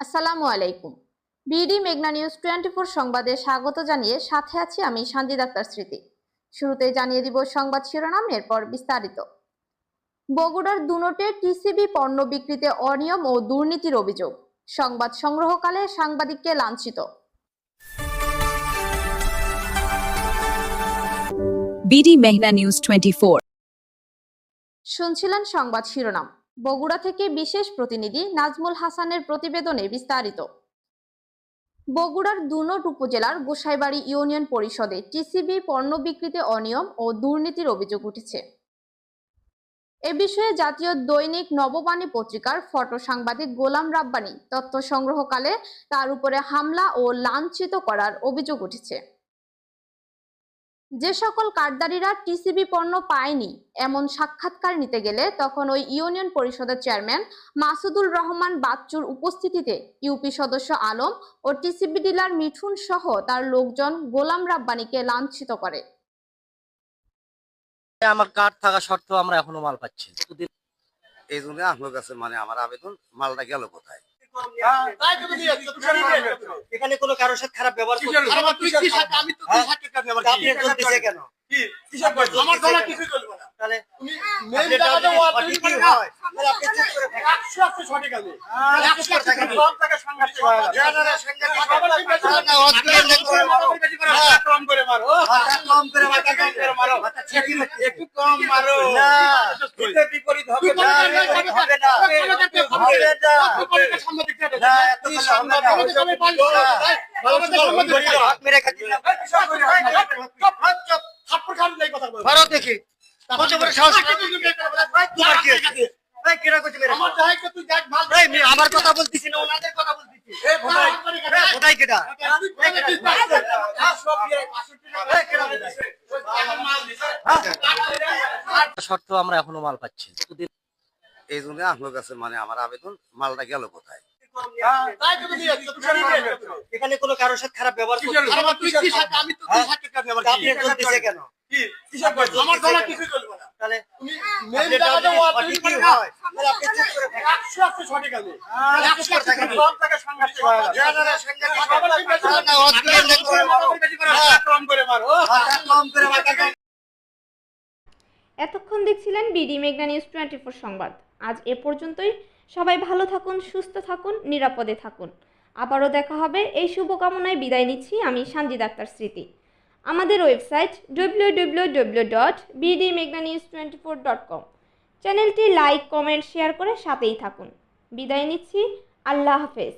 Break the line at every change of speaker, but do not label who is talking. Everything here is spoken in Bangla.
আসসালামু আলাইকুম। বিডি মেঘনা নিউজ টোয়েন্টি ফোর সংবাদে স্বাগত জানিয়ে সাথে আছি আমি সানজিদ আক্তার স্মৃতি। শুরুতে জানিয়ে দিব সংবাদ শিরোনাম এরপর বিস্তারিত। বগুড়ার দুনোটে টিসিবি পণ্য বিক্রিতে অনিয়ম ও দুর্নীতির অভিযোগ। সংবাদ সংগ্রহকালে সাংবাদিককে লাঞ্ছিত।
BD Mehna News 24.
শুনছিলেন সংবাদ শিরোনাম। বগুড়া থেকে বিশেষ প্রতিনিধি নাজমুল হাসানের প্রতিবেদনে বিস্তারিত। বগুড়ার দুনট উপজেলার গোসাইবাড়ি ইউনিয়ন পরিষদে টিসিবি পণ্য বিক্রিতে অনিয়ম ও দুর্নীতির অভিযোগ উঠেছে। এ বিষয়ে জাতীয় দৈনিক নববাণী পত্রিকার ফটো সাংবাদিক গোলাম রাব্বানি তথ্য সংগ্রহকালে তার উপরে হামলা ও লাঞ্ছিত করার অভিযোগ উঠেছে। যে সকল কার্ডদারিরা টিসিবি পণ্য পায়নি এমন সাক্ষাৎকার নিতে গেলে তখন ওই ইউনিয়ন পরিষদের চেয়ারম্যান মাসুদুল রহমান বাচ্চুর উপস্থিতিতে ইউপি সদস্য আলম ও টিসিবি ডিলার মিঠুন সহ তার লোকজন গোলাম রাব্বানিকে লাঞ্ছিত করে।
আমার কার্ড থাকা সত্ত্বেও আমরা এখনও মাল পাচ্ছি
এই জন্য আপনার কাছে মানে আমার আবেদন মালটা গেল কোথায়?
এখানে কোনো কারোর সাথে খারাপ ব্যবহার
আমি তো
কেন
আমার কিছু চলবে না
তাহলে
তুমি মেন জায়গাতে
হয়, তাহলে আপনি চুপ করে
সঠিক আছে
হ্যাঁ,
হয়ে করে কম করে মারো
কম করে, মাথা কম করে মারো। মাথা ছেঁকে দিচ্ছে।
একটু কম মারো
না, বিপরীত না, হবে
হবে
না,
দেখে?
কত বড় সাহস। তোমার কি আছে?
আমার
কথা বলতেছি না ওনাদের কথা বলতেছি। কোথায়? কেডা সত্ত্বেও আমরা এখনও মাল পাচ্ছি
এই জন্য আপনার কাছে মানে আমার আবেদন মালটা গেল কোথায়?
এখানে কোনো কারোর সাথে খারাপ ব্যবহার কেন?
আমার কিছু চলবে না।
তাহলে
তুমি মেন
হয়, তাহলে আপনি করে
সঠিক
হ্যাঁ।
সব হয়ে।
না,
করে কম করে মারো।
কম করে,
এতক্ষণ দেখছিলেন বিডি মেঘনা নিউজ টোয়েন্টি ফোর সংবাদ। আজ এ পর্যন্তই। সবাই ভালো থাকুন, সুস্থ থাকুন, নিরাপদে থাকুন। আবারও দেখা হবে এই শুভকামনায় বিদায় নিচ্ছি আমি সানজিদ আক্তার স্মৃতি। আমাদের website W W W dot twenty four dot com চ্যানেলটি লাইক, কমেন্ট, শেয়ার করে সাথেই থাকুন। বিদায় নিচ্ছি। আল্লাহ হাফেজ।